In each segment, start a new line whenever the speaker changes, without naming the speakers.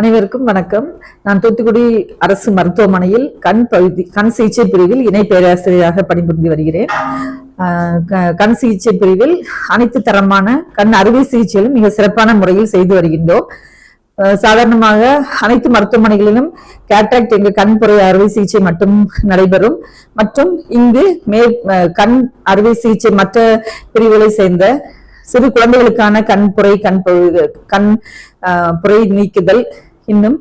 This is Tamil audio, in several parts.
அனைவருக்கும் வணக்கம். நான் தூத்துக்குடி அரசு மருத்துவமனையில் கண் பகுதி கண் சிகிச்சை பிரிவில் இணை பேராசிரியராக பணிபுரிந்து வருகிறேன். ஆஹ் க- கண் சிகிச்சை பிரிவில் அனைத்து தரமான கண் அறுவை சிகிச்சைகளும் மிக சிறப்பான முறையில் செய்து வருகின்றோம். சாதாரணமாக அனைத்து மருத்துவமனைகளிலும் கேட்ராக்ட் என்ற கண்புரை அறுவை சிகிச்சை மட்டும் நடைபெறும். மற்றும் இங்கு மே கண் அறுவை சிகிச்சை மற்ற பிரிவுகளை சேர்ந்த சிறு குழந்தைகளுக்கான கண் புரை கண் கண் ஆஹ், புரை நீக்குதல் இன்னும்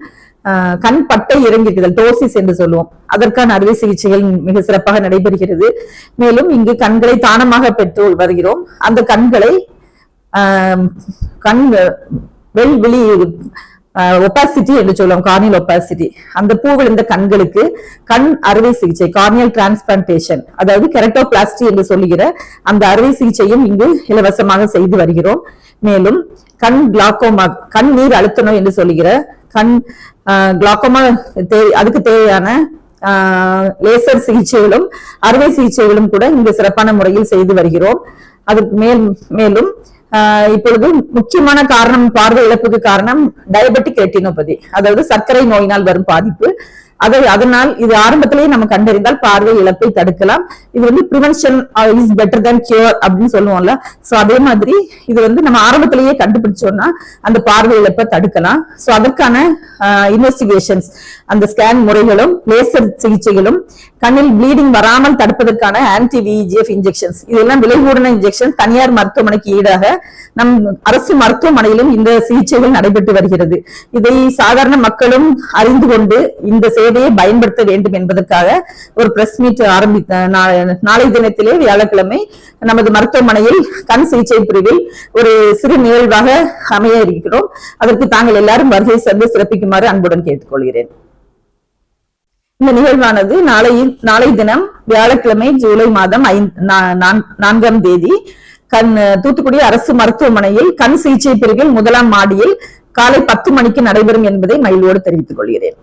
கண் பட்டை இறங்கிக்குதல் டோசிஸ் என்று சொல்லுவோம். அதற்கான அறுவை சிகிச்சைகள் மிக சிறப்பாக நடைபெறுகிறது. மேலும் இங்கு கண்களை தானமாக பெற்று வருகிறோம். அந்த கண்களை ஆஹ், கண் வெள்விழி ஒப்பாசிட்டி என்று சொல்லுவோம் கார்னியல் ஒப்பாசிட்டி அந்த பூ விழுந்த கண்களுக்கு கண் அறுவை சிகிச்சை கார்னியல் டிரான்ஸ்பிளான்டேஷன் அதாவது கெரட்டோபிளாஸ்டி என்று சொல்லுகிற அந்த அறுவை சிகிச்சையும் இங்கு இலவசமாக செய்து வருகிறோம். மேலும் கண் கிளாக்கோமா கண் நீர் அழுத்த நோய் என்று சொல்லுகிற கண் கிளாக்கோமா அதுக்கு தேவையான லேசர் சிகிச்சைகளும் அறுவை சிகிச்சைகளும் கூட இங்கு சிறப்பான முறையில் செய்து வருகிறோம். அதற்கு மேல் மேலும் இப்பொழுது முக்கியமான காரணம் பார்வை இழப்புக்கு காரணம் டயபெட்டிக் ரெட்டினோபதி அதாவது சர்க்கரை நோயினால் வரும் பாதிப்பு. அதை அதனால் இது ஆரம்பத்திலேயே நம்ம கண்டறிந்தால் பார்வை இழப்பை தடுக்கலாம். இது வந்து prevention is better than cure அப்படின்னு சொல்லுவோம்ல. சோ அதே மாதிரி இது வந்து நம்ம ஆரம்பத்திலேயே கண்டுபிடிச்சோம்னா அந்த பார்வை இழப்பை தடுக்கலாம். சோ அதற்கான uh, இன்வெஸ்டிகேஷன்ஸ் அந்த ஸ்கேன் முறைகளும் லேசர் சிகிச்சைகளும் கண்ணில் ப்ளீடிங் வராமல் தடுப்பதற்கான ஆன்டி விஜிஎஃப் இன்ஜெக்ஷன்ஸ் இதெல்லாம் விலை கூடின இன்ஜெக்ஷன் தனியார் மருத்துவமனைக்கு ஈடாக நம் அரசு மருத்துவமனையிலும் இந்த சிகிச்சைகள் நடைபெற்று வருகிறது. இதை சாதாரண மக்களும் அறிந்து கொண்டு இந்த சேவையை பயன்படுத்த வேண்டும் என்பதற்காக ஒரு பிரஸ் மீட் ஆரம்பித்த நாளை தினத்திலே வியாழக்கிழமை நமது மருத்துவமனையில் கண் சிகிச்சை பிரிவில் ஒரு சிறு நிகழ்வாக அமைய இருக்கிறோம். அதற்கு தாங்கள் எல்லாரும் வருகை சேர்ந்து சிறப்பிக்குமாறு அன்புடன் கேட்டுக்கொள்கிறேன். இந்த நிகழ்வானது நாளை நாளை தினம் வியாழக்கிழமை ஜூலை மாதம் ஐந்து நான்காம் தேதி. கண் தூத்துக்குடி அரசு மருத்துவமனையில் கண் சிகிச்சை பிரிவில் முதலாம் மாடியில் காலை பத்து மணிக்கு நடைபெறும் என்பதை மகிழ்வோடு தெரிவித்துக் கொள்கிறேன்.